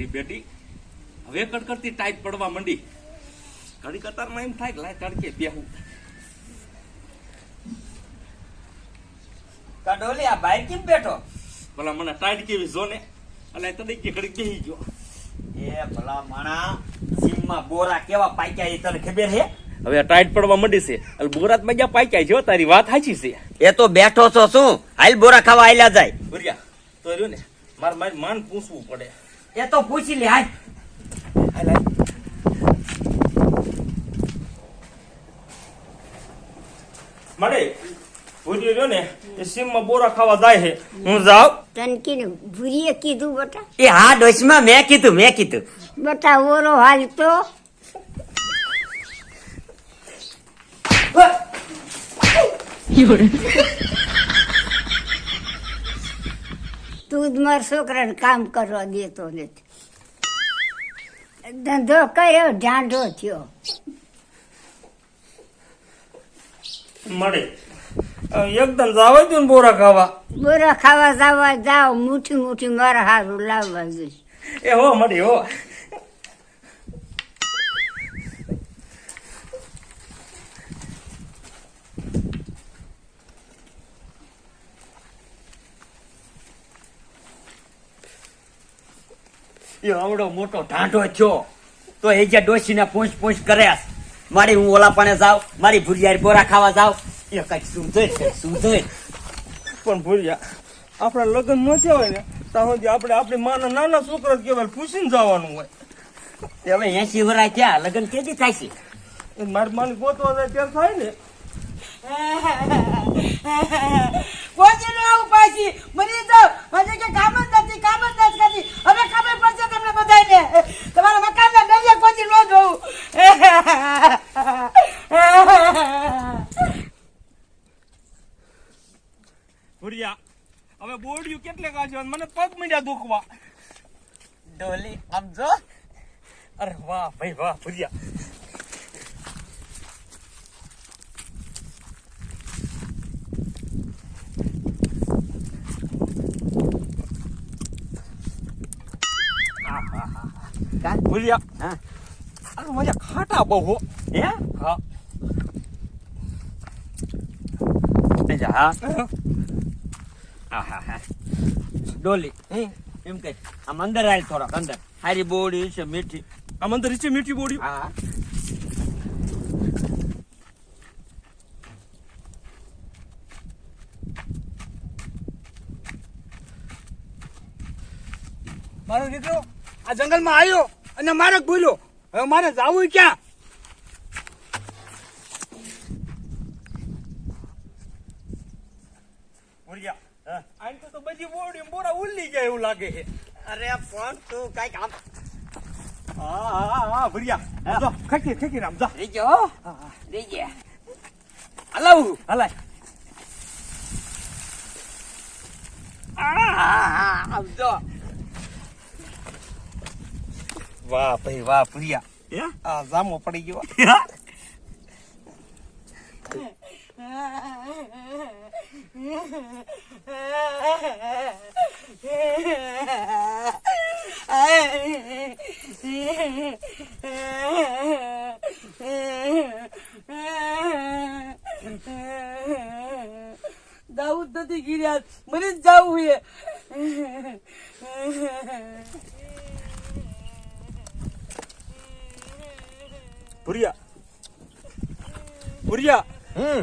મારી બેટી. હવે કડકડતી ટાઈટ પડવા માંડી. ઘડી કતારમાં એમ થાય લાય તડકે બેહું. કડોલી આ બાઈક કેમ બેઠો? ભલા મને ટાઈટ કેવી જો ને એટલે કે ઘડી બેહી ગયો. એ ભલા માણા સીમમાં બોરા કેવા પાક્યા એ તને ખબર હે? હવે ટાઈટ પડવા માંડી છે. એટલે બોરાતમાં જ્યાં પાક્યા છે તારી વાત સાચી છે. એ તો બેઠો છો શું? હાલ બોરા ખાવા આયલા જાય. બુરિયા તો રહ્યો ને મારે મારે માન પૂછવું પડે. એ તો પૂછી લે હાલ. મળે ભૂરી રહ્યો ને એ સીમમાં બોરા ખાવા જાય છે. હું જાઉં. તનકીને ભૂરીએ કીધું બટા. એ હા ડોશમાં મેં કીધું મેં કીધું. બટા ઓરો હાલ તો. તું જ મારા છોકરાને કામ કરવા દેતો નથી. ધંધો કર્યો ઢાંઢો થયો. મળે. એકદમ જાવ દો ને બોરા ખાવા. બોરા ખાવા જવા જાવ મુઠી મુઠી મારા હારું લાવવા જોઈએ એ હો મળી હો. એ અવડો મોટો ઢાંઢો થયો. તો એ જે ડોશીને પૂછ પૂછ કરે મારી હું ઓલા પાણે જાઉં મારી ભુરિયારી બોરા ખાવા જાઉં. એ કઈ સુધે છે સુધે પણ ભૂરિયા આપણા લગ્ન ન થયા હોય ને ત્યાં સુધી આપણે આપણી માના નાના છોકરા જ કહેવાય પૂછીને જવાનું હોય. તે હવે એસી વરાય ક્યાં લગ્ન કેદી થાય છે? મારી માની ગોતવા જાય ત્યારે થાય ને. પહોંચી લો આવું પાછી મરી જાવ હજી કે કામ જ નથી કામ જ નથી કરતી હવે ખબર પડશે તમને બધાને તમારા મકાનના નલિયા પહોંચી લો જોઉં ભૂરિયા હવે બોડિયું કેટલે કાઢ્યો મને પગ મીડ્યા દુખવા ડોલી આમ જો અરે વાહ ભાઈ વાહ ભૂરિયા કા ભૂરિયા હા. અરે મજા ખાટા બહુ હો. હે? હા. હા. આહા હા ડોલી. એમ કે આમ અંદર આલ થોડા અંદર. હારી બોડી છે મીઠી. આમ અંદર છે મીઠી બોડી હા. મારો દીકરો આ જંગલમાં આવ્યો અને મારે ભૂલ્યો હવે મારે જવું ક્યાં? ભૂરિયા આમ તો તો બધી બોડી બોરા ઉલ્લી જાય એવું લાગે છે. અરે પણ તું કંઈક આમ. હા હા હા ભૂરિયા. જો ખકી ખકી રામ જા. રીજો. રીજે. હલાવું. હલાય. આમ જો. વાહ ભાઈ વાહ ભૂરિયા. હે? આ જામો પડી ગયો. દાઉદ નથી ગીર્યા. મને જ જાવું છે. ભુરિયા. ભુરિયા. હમ.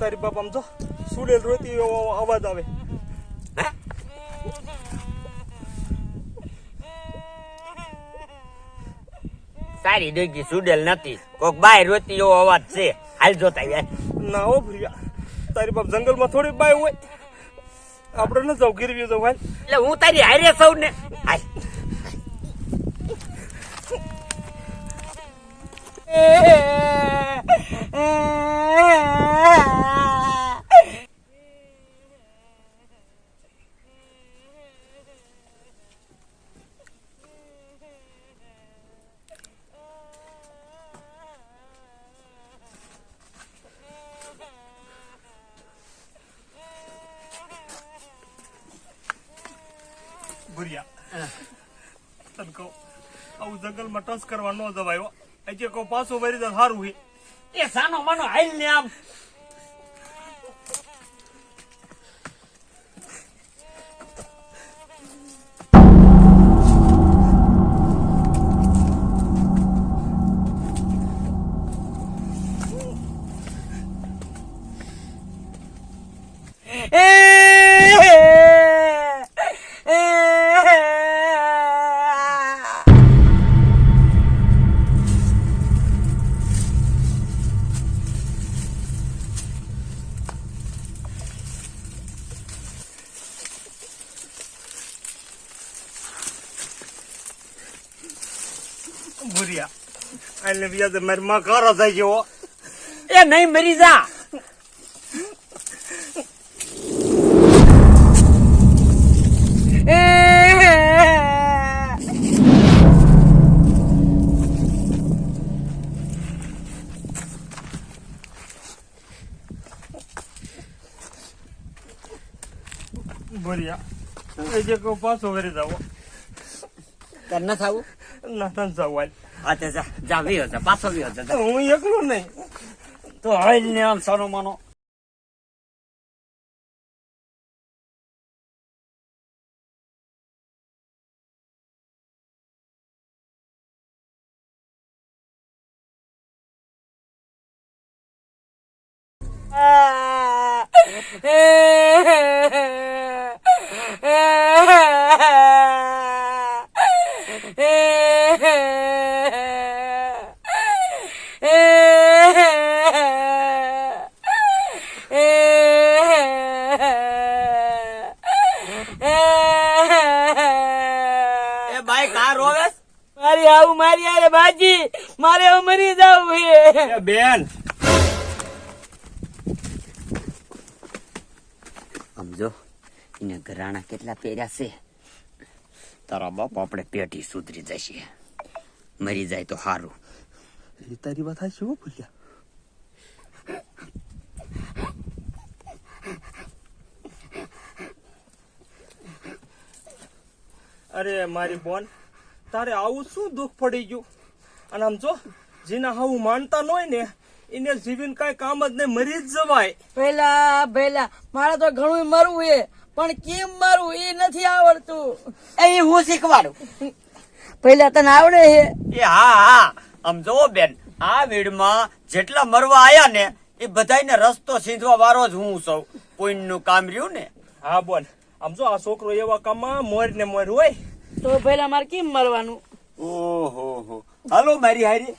તારી બાપ આમ જો. સુડેલ રોતી એવો અવાજ આવે. સારી ડોગી સુડેલ નથી. કોક બાય રોતી એવો અવાજ છે. હાલ જોતા યાર ના હો ભૂરિયા તારી બાપ જંગલમાં થોડી બાય હોય. આપણે ન જાવ ગીરવી જાવ હાલ. એટલે હું તારી હારે સૌ ને. હાલ ભૂરિયા તને કહું આવું જંગલમાં ટચ કરવા ન જવાય. હો હજી પાછો વરી જાય સારું હે. એ સાનો માનો હાલ ને આમ. ભૂરિયા બીજા મારી માં કારો થઈ ગયો. એ નહીં મરી જા. ભૂરિયા હજી કહું પાછો વરી જાવ તને થાવું? ના તને જવાય હા તે જા જા વિયો જા પાછો વિયો જા જા. હું એકલો નહીં તો હાલ ને આમ સાનો માનો ભાઈ કાર રોવે મારી આવું મારી આરે બાજી. મારે હવે મરી જવું બેન. સમજો એને ઘરાણા કેટલા પહેર્યા છે? તારા બાપ આપણે પેટી સુધરી જશે. મરી જાય તો સારું તારી વાત શું ભૂલ્યા. અરે મારી બોન તારે આવું શું દુઃખ પડી ગયું? અને આમ જો જેના હાવું માનતા ન હોય ને એને જીવીને કાંઈ કામ જ નહીં મરી જ જવાય. પેલા પેલા મારે તો ઘણું મરવું એ પણ કેમ મારું એ નથી આવડતું. એ હું શીખવાડું. પેલા તને આવડે છે? એ હા હા. આમ જો બેન આ વીડમાં જેટલા મરવા આયા ને એ બધાયને રસ્તો સીધવા વાળો જ હું સૌ કોઈનું કામ રહ્યું ને? હા બોન. આમ જો આ છોકરો એવા કામમાં મોર ને મોર હોય. તો ભાઈ મારે કેમ મરવાનું? ઓહો હો. હાલો મારી હારી.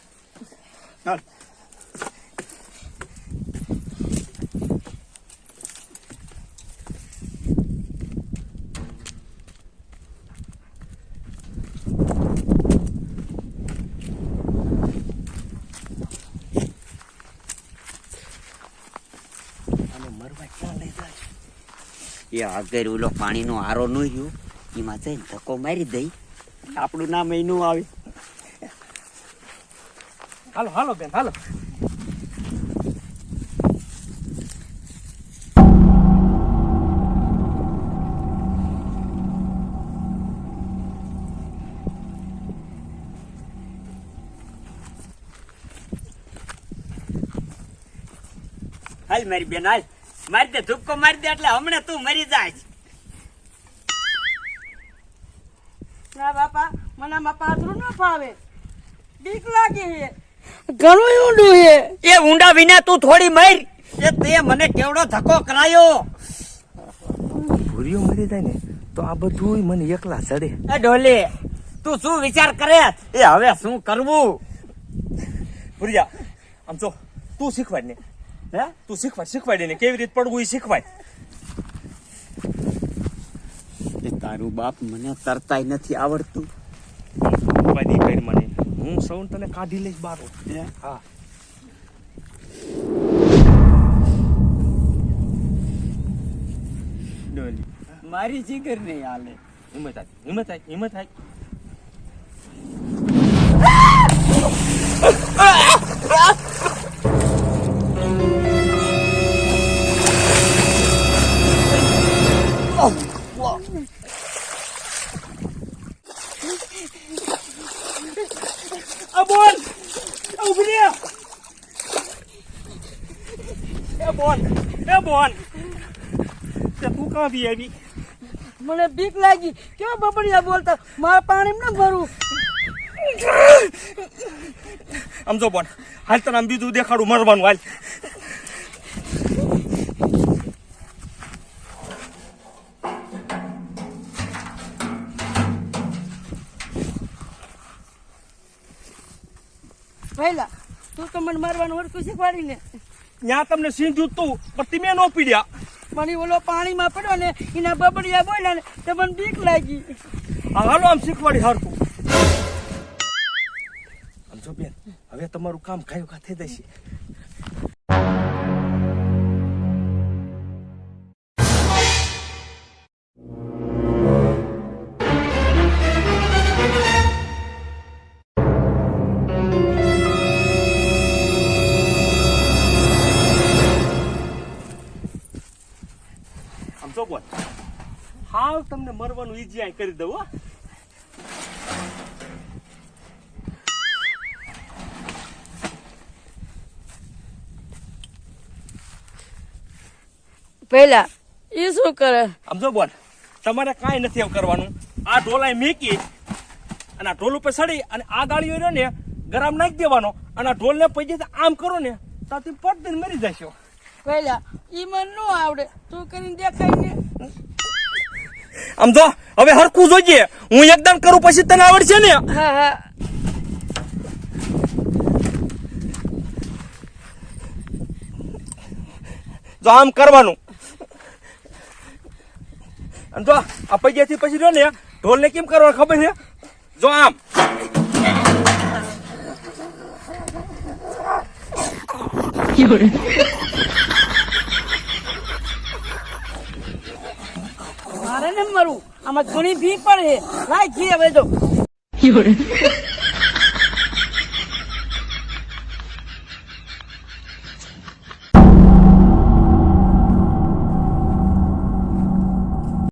એ આગળ ઓલો પાણીનો આરો નહીં રહ્યો એમાં જઈને ધક્કો મારી દઈ. આપણું નામ એનું આવે. હાલો હાલો બેન હાલો. હાલ મારી બેન હાલ. મારી દે ધુક્કો મારી દે એટલે હમણાં તું મરી જાય ના બાપા મને આમાં પાથરું ન ફાવે. બીક લાગે છે ઘણું ઊંડું છે એ ઊંડા વિના તું થોડી મર. એ તે મને કેવડો ધક્કો કરાયો. ભૂરીઓ મરી જાય ને તો આ બધું મને એકલા ચડે. એ ડોલી તું શું વિચાર કરે? એ હવે શું કરવું? ભૂરિયા આમ જો તું શીખવાડ ને. હે? તું શીખવાડ શીખવાડી ને. કેવી રીતે પડવું એ શીખવાડ. એ તારું બાપ મને તરતાય નથી આવડતું. બની કર મને. હું સૌ તને કાઢી લઈશ બારો. હા? ડોલી મારી જીગર નહીં હાલે. હિંમત આય હિંમત આય હિંમત આય બોન એ બોન એ બોન તે તું કાં આવી? મને બીક લાગી. કેવા બબડિયા બોલતા? મારે પાણી ન ભરું. આમ જો બોન હાલ તને આમ બીજું દેખાડું મરવાનું હાલ. પહેલા તું તો મને મારવાનું વળતું શીખવાડી ને ત્યાં તમને સિંહ જૂતું પણ તમે નો પીડ્યા. મને ઓલો પાણીમાં પડ્યો ને એના બબડિયા બોલ્યા ને તો મને બીક લાગી. હાલો આમ શીખવાડી હારતું. આમ જો બેન હવે તમારું કામ ખાયું ખા થઈ જશે. મરવાનું કરી દઉં હો. પહેલા એ શું કરે? સમજો બોલ તમારે કાંઈ નથી એવું કરવાનું. આ ઢોલાય મેકી અને આ ઢોલ ઉપર સડી અને આ ગાળીઓ રહ્યો ને ગરમ નાખી દેવાનો અને આ ઢોલને પૈકી આમ કરો ને તો તમે પટ મરી જશો. પહેલા ઈ મને ન આવડે. તું કરીને દેખાય ને. આમ જો હવે હરખું જોઈએ હું એકદમ કરું પછી તને આવડશે ને? હા હા. જો આમ કરવાનું. અને જો આ પૈયાથી પછી જો ને ઢોલને કેમ કરવાનું ખબર છે? જો આમ. મારે ને આમાં ઘણી ભી પડે લાય ઘી હવે જો.